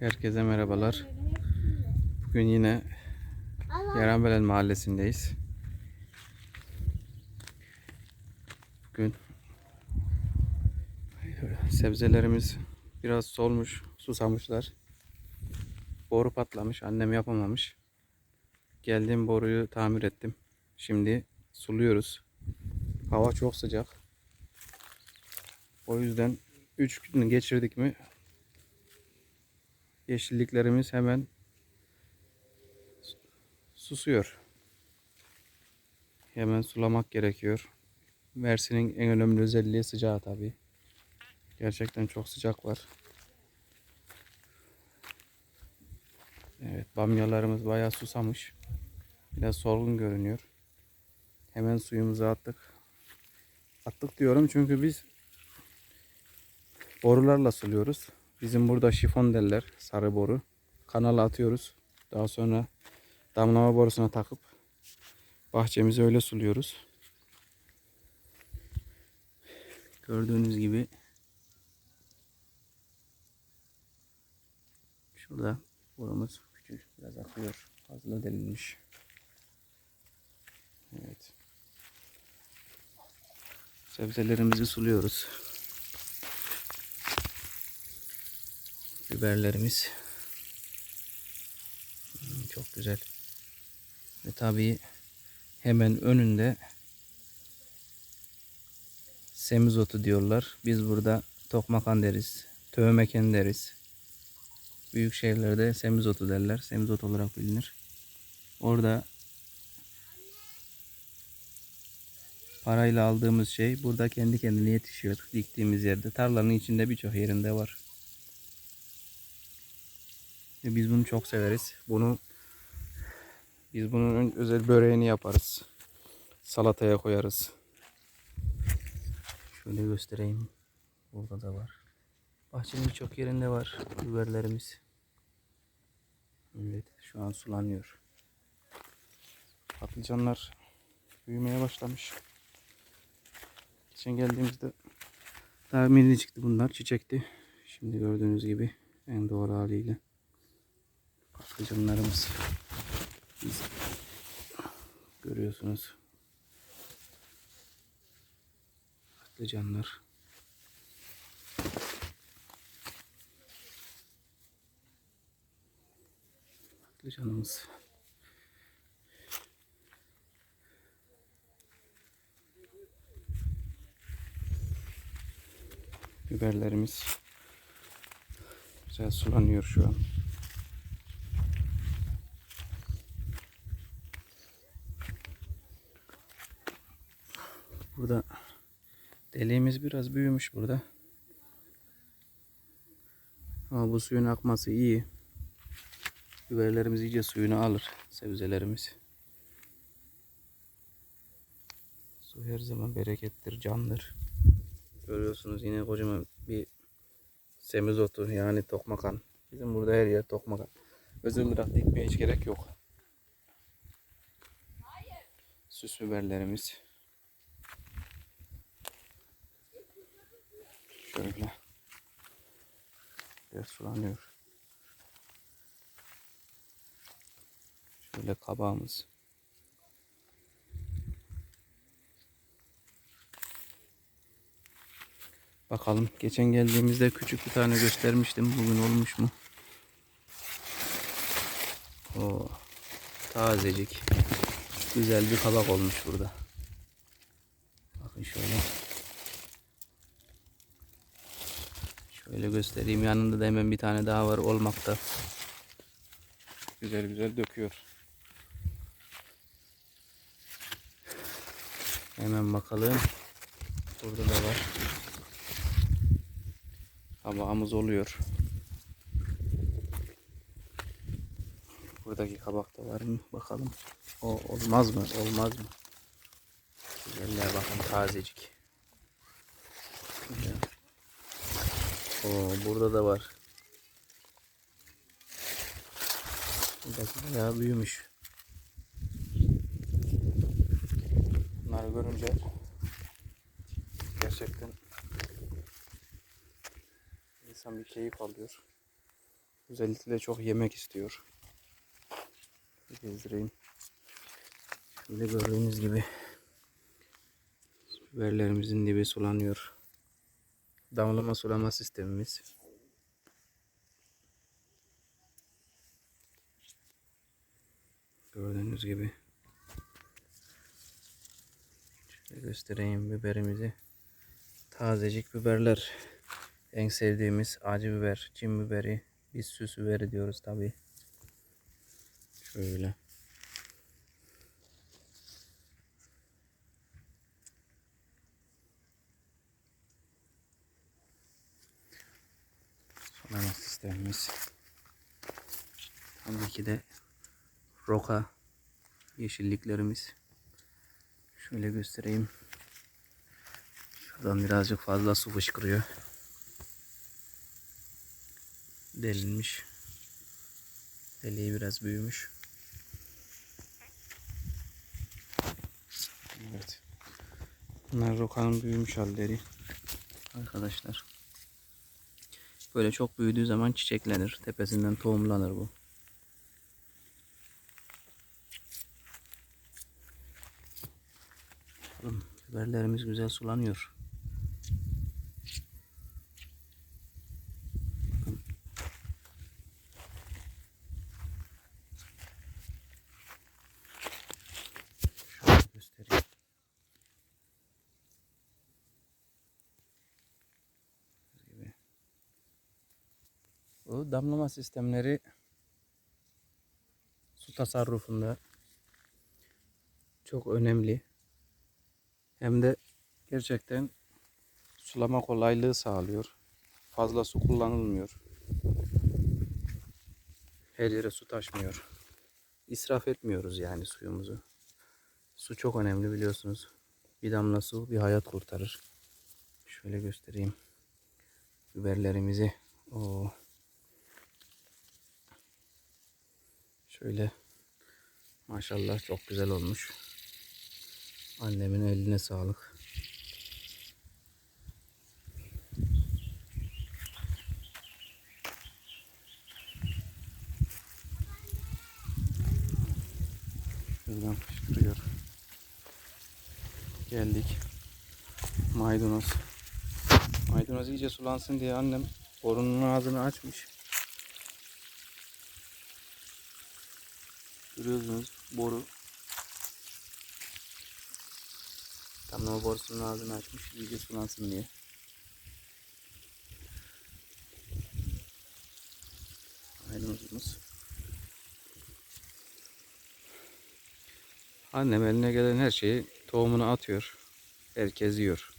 Herkese merhabalar. Bugün yine Yaranbelen mahallesindeyiz. Bugün sebzelerimiz biraz solmuş, susamışlar. Boru patlamış, annem yapamamış. Geldiğim boruyu tamir ettim. Şimdi suluyoruz. Hava çok sıcak. O yüzden 3 gün geçirdik mi yeşilliklerimiz hemen susuyor. Hemen sulamak gerekiyor. Mersin'in en önemli özelliği sıcağı tabii. Gerçekten çok sıcak var. Evet, bamyalarımız bayağı susamış. Biraz solgun görünüyor. Hemen suyumuzu attık. Attık diyorum çünkü biz borularla suluyoruz. Bizim burada şifon derler. Sarı boru. Kanala atıyoruz. Daha sonra damlama borusuna takıp bahçemizi öyle suluyoruz. Gördüğünüz gibi şurada borumuz küçük biraz akıyor. Fazla delinmiş. Evet. Sebzelerimizi suluyoruz. Biberlerimiz. Hmm, Çok güzel. Ve tabii hemen önünde semizotu diyorlar. Biz burada tokmakan deriz. Tövmeken deriz. Büyük şehirlerde semizotu derler. Semizot olarak bilinir. Orada parayla aldığımız şey burada kendi kendine yetişiyor. Diktiğimiz yerde. Tarlanın içinde birçok yerinde var. Ve biz bunu çok severiz. Bunu biz bunun özel böreğini yaparız. Salataya koyarız. Şöyle göstereyim. Burada da var. Bahçenin birçok yerinde var biberlerimiz. Evet, şu an sulanıyor. Patlıcanlar büyümeye başlamış. Geçen geldiğimizde daha mini çıktı bunlar, çiçekti. Şimdi gördüğünüz gibi en doğru haliyle patlıcanlarımız. Biz görüyorsunuz. Patlıcanlar. Patlıcanımız. Biberlerimiz güzel sulanıyor şu an. Burada deliğimiz biraz büyümüş burada. Ama bu suyun akması iyi. Biberlerimiz iyice suyunu alır. Sebzelerimiz. Su her zaman berekettir, candır. Görüyorsunuz yine kocaman bir semizotu yani tokmakan. Bizim burada her yer tokmakan. Özel olarak dikmeye hiç gerek yok. Süs biberlerimiz. Şöyle. Biraz sulanıyor. Şöyle kabağımız. Bakalım. Geçen geldiğimizde küçük bir tane göstermiştim. Bugün olmuş mu? O tazecik. Güzel bir kabak olmuş burada. Bakın şöyle. Şöyle göstereyim. Yanında da hemen bir tane daha var olmakta. Güzel güzel döküyor. Hemen bakalım. Burada da var. Kabağımız oluyor. Buradaki kabakta var mı? Bakalım. O olmaz mı? Olmaz mı? Güzeller bakın tazecik. Güzel. Oo, burada da var. Buradaki bayağı büyümüş. Bunları görünce gerçekten insan bir keyif alıyor. Özellikle çok yemek istiyor. Gezdireyim. Şöyle gördüğünüz gibi biberlerimizin dibi sulanıyor. Damlama sulama sistemimiz. Gördüğünüz gibi. Şöyle göstereyim biberimizi. Tazecik biberler. En sevdiğimiz acı biber, cin biberi, biz süs biberi diyoruz tabi. Şöyle. Sulama sistemimiz. Tabii ki de roka yeşilliklerimiz. Şöyle göstereyim. Şuradan birazcık fazla su fışkırıyor. Delinmiş. Deliği biraz büyümüş. Evet. Bunlar rokanın büyümüş halleri. Arkadaşlar. Böyle çok büyüdüğü zaman çiçeklenir. Tepesinden tohumlanır bu. Bakalım biberlerimiz güzel sulanıyor. Bakın. Şöyle göstereyim. Gibi. Bu damlama sistemleri su tasarrufunda çok önemli. Hem de gerçekten sulama kolaylığı sağlıyor. Fazla su kullanılmıyor. Her yere su taşmıyor. İsraf etmiyoruz yani suyumuzu. Su çok önemli biliyorsunuz. Bir damla su bir hayat kurtarır. Şöyle göstereyim. Biberlerimizi. Oo. Şöyle maşallah çok güzel olmuş. Annemin eline sağlık. Şuradan fışkırıyor. Geldik. Maydanoz. Maydanoz iyice sulansın diye annem borunun ağzını açmış. Görüyorsunuz boru Damlama borusunun ağzını açmış iyice sulansın diye. Maydanozumuz. Annem eline gelen her şeyi tohumunu atıyor. Herkes yiyor.